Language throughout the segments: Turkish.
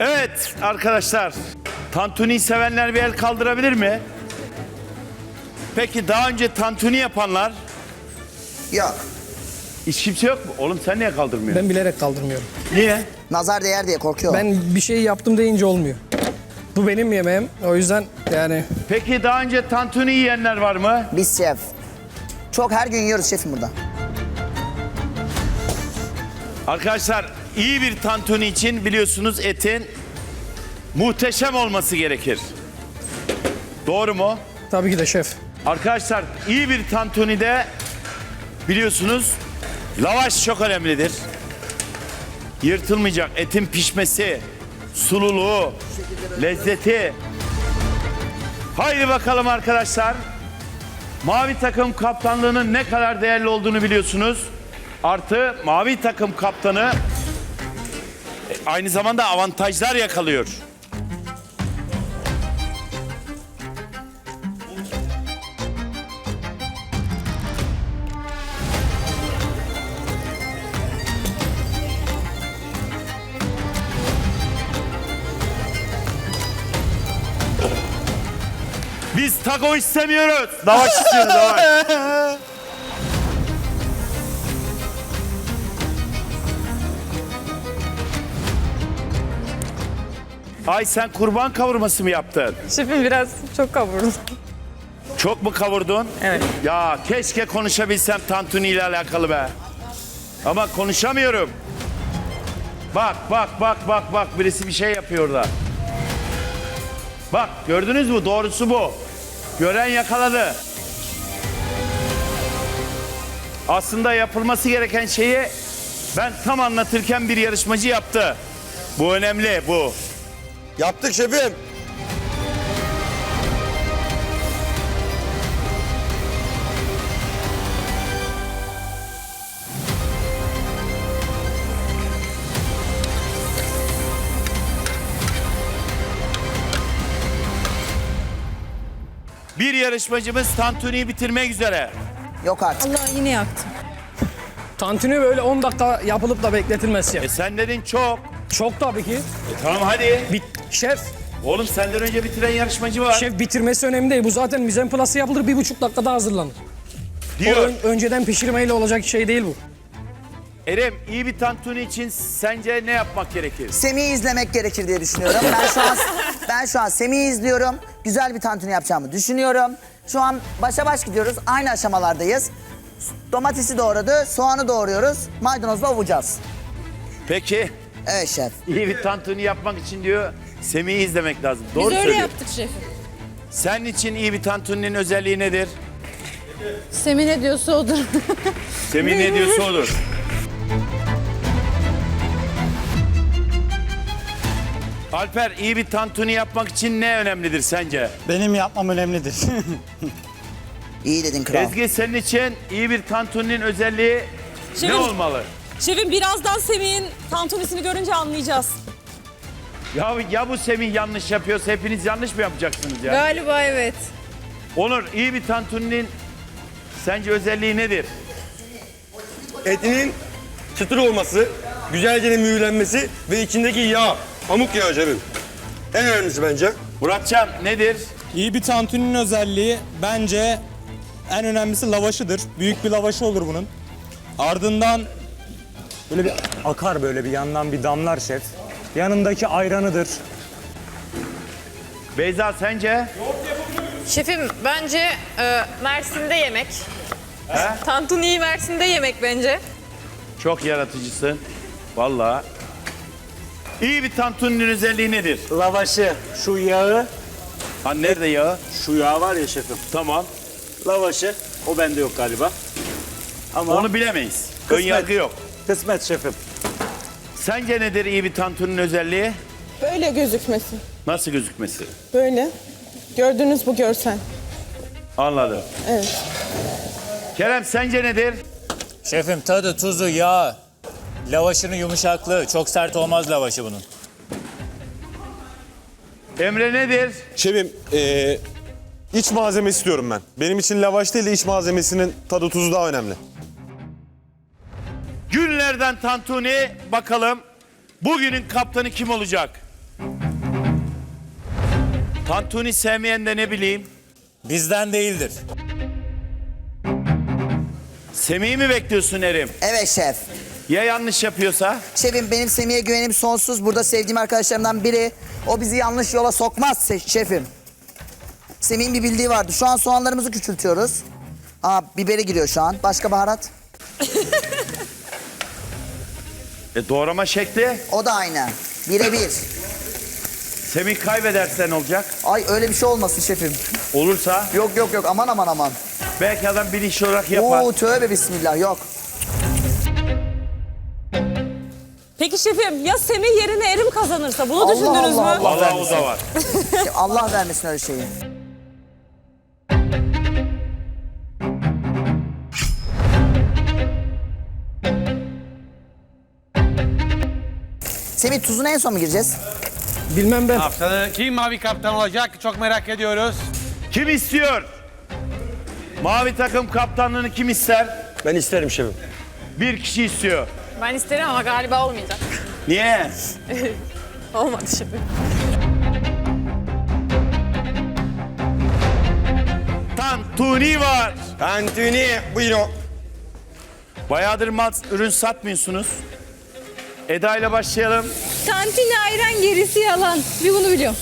Evet arkadaşlar. Tantuni sevenler bir el kaldırabilir mi? Peki daha önce tantuni yapanlar Yok. hiç kimse yok mu? Oğlum sen niye kaldırmıyorsun? Ben bilerek kaldırmıyorum. Niye? Nazar değer diye korkuyor. Ben bir şey yaptım deyince olmuyor. Bu benim yemeğim. O yüzden yani Peki daha önce tantuni yiyenler var mı? Biz şef. Çok her gün yiyoruz şefim burada. Arkadaşlar iyi bir tantuni için biliyorsunuz etin muhteşem olması gerekir. Doğru mu? tabii ki de şef. Arkadaşlar iyi bir tantunide biliyorsunuz lavaş çok önemlidir. Yırtılmayacak etin pişmesi, sululuğu, lezzeti. Haydi bakalım arkadaşlar. Mavi takım kaptanlığının ne kadar değerli olduğunu biliyorsunuz. Artı mavi takım kaptanı aynı zamanda avantajlar yakalıyor. Biz taco istemiyoruz. Lavaş istiyoruz lavaş. Ay sen kurban kavurması mı yaptın? Şefim biraz çok kavurdum. Çok mu kavurdun? Evet. Ya keşke konuşabilsem tantuni ile alakalı be. Ama konuşamıyorum. Bak bak bak bak bak birisi bir şey yapıyor da. Bak gördünüz mü? Doğrusu bu. Gören yakaladı. Aslında yapılması gereken şeyi ben tam anlatırken bir yarışmacı yaptı. Bu önemli bu. Yaptık şefim. Bir yarışmacımız tantuniyi bitirmek üzere. Yok artık. Allah yine yaktım. Tantuni böyle 10 dakika yapılıp da bekletilmez şef. E sen dedin çok. Çok tabii ki. E tamam hadi. Bit şef, Oğlum senden önce bitiren yarışmacı var. şef bitirmesi önemli değil. Bu zaten mizen plası yapılır bir buçuk dakikada hazırlanır. O diyor. ön- önceden pişirmeyle olacak şey değil bu. Erem iyi bir tantuni için sence ne yapmak gerekir? Semih'i izlemek gerekir diye düşünüyorum. Ben şu an ben şu an Semih'i izliyorum. Güzel bir tantuni yapacağımı düşünüyorum. Şu an başa baş gidiyoruz. Aynı aşamalardayız. Domatesi doğradı, soğanı doğruyoruz. Maydanozla ovacağız. Peki Evet şef. iyi bir tantuni yapmak için diyor Semih'i izlemek lazım. Doğru Biz öyle söylüyor. yaptık şefim. Senin için iyi bir tantuninin özelliği nedir? Semih ne diyorsa odur. Semih ne diyorsa olur. Alper iyi bir tantuni yapmak için ne önemlidir sence? Benim yapmam önemlidir. İyi dedin kral. Ezgi senin için iyi bir tantuninin özelliği ne Şefim- olmalı? Şefim birazdan Semih'in tantunisini görünce anlayacağız. Ya, ya bu Semih yanlış yapıyorsa hepiniz yanlış mı yapacaksınız ya? Galiba evet. Onur iyi bir tantuninin sence özelliği nedir? Etinin çıtır olması, güzelce de mühürlenmesi ve içindeki yağ, pamuk yağı şefim. En önemlisi bence. Muratcan nedir? İyi bir tantuninin özelliği bence en önemlisi lavaşıdır. Büyük bir lavaşı olur bunun. Ardından böyle bir akar böyle bir yandan bir damlar şef. Yanındaki ayranıdır. Beyza sence? Şefim bence e, Mersin'de yemek. Tantuniyi Mersin'de yemek bence. Çok yaratıcısın. Vallahi. İyi bir tantuninin özelliği nedir? Lavaşı, şu yağı, Ha nerede yağı? şu yağ var ya şefim. Tamam. Lavaşı, o bende yok galiba. Ama Onu bilemeyiz. Ön Kısmet. yargı yok. Kısmet şefim. Sence nedir iyi bir tantuninin özelliği? Böyle gözükmesi. Nasıl gözükmesi? Böyle. Gördünüz bu görsel. Anladım. Evet. Kerem sence nedir? Şefim tadı, tuzu, yağ, lavaşının yumuşaklığı. Çok sert olmaz lavaşı bunun. Emre nedir? Şefim, eee iç malzemesi istiyorum ben. Benim için lavaş değil de iç malzemesinin tadı tuzu daha önemli. Günlerden tantuni bakalım bugünün kaptanı kim olacak? Tantuni sevmeyen de ne bileyim. Bizden değildir. Semih'i mi bekliyorsun Erim? Evet şef. Ya yanlış yapıyorsa? Şefim benim Semih'e güvenim sonsuz. Burada sevdiğim arkadaşlarımdan biri. O bizi yanlış yola sokmaz şefim. Semih'in bir bildiği vardı. Şu an soğanlarımızı küçültüyoruz. Aa biberi giriyor şu an. Başka baharat? E, doğrama şekli. O da aynı. Birebir. Semih kaybedersen olacak. Ay öyle bir şey olmasın şefim. Olursa Yok yok yok aman aman aman. belki adam bilinçli olarak yapar. Oo tövbe bismillah yok. Peki şefim ya Semih yerine Erim kazanırsa bunu Allah düşündünüz Allah mü? Allah. Vallahi o da var. Allah vermesin öyle şeyi. Semih tuzuna en son mu gireceğiz? Bilmem ben. Haftanın kim mavi kaptan olacak çok merak ediyoruz. Kim istiyor? Mavi takım kaptanlığını kim ister? Ben isterim şefim. Bir kişi istiyor. Ben isterim ama galiba olmayacak. Niye? Olmadı şefim. Tantuni var. Tantuni buyurun. Bayağıdır mal ürün satmıyorsunuz. Eda ile başlayalım. Tantuni ayran gerisi yalan. Bir bunu biliyorum.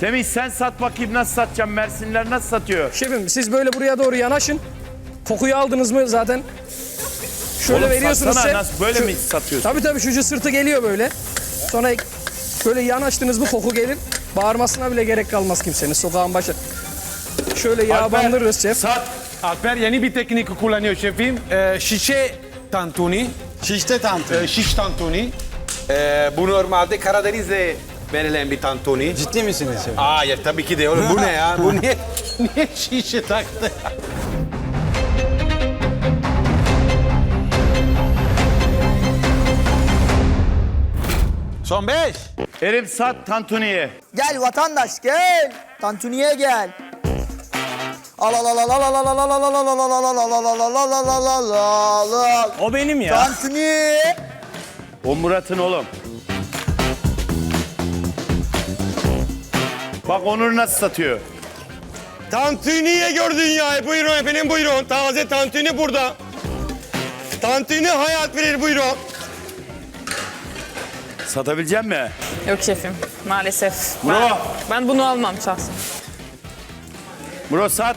Semih sen sat bakayım nasıl satacağım? Mersinliler nasıl satıyor? Şefim siz böyle buraya doğru yanaşın. Kokuyu aldınız mı zaten? Şöyle Oğlum veriyorsunuz satsana, nasıl böyle Şu- mi satıyorsun? Tabii tabii şu sırtı geliyor böyle. Sonra böyle yanaştınız mı koku gelir. Bağırmasına bile gerek kalmaz kimsenin sokağın başı. Şöyle yağ Alper, bandırırız şef. Sat. Alper yeni bir teknik kullanıyor şefim. Ee, şişe tantuni. Şişte tantuni. Ee, şiş tantuni. Ee, bu normalde Karadeniz'de verilen bir tantuni. Ciddi misiniz şefim? Hayır tabii ki de oğlum bu ne ya? Bu niye, niye şişe taktı? Son beş. Erim sat Tantuni'yi. Gel vatandaş gel. Tantuniye gel. O benim ya. Tantuni. O Murat'ın oğlum. Bak Onur nasıl satıyor. Tantuni'ye gör dünyayı. Buyurun efendim buyurun. Taze tantuni burada. Tantuni hayat verir buyurun. Satabilecek mi? Yok şefim maalesef. Bro. Ben, ben bunu almam şahsen. Bro sat.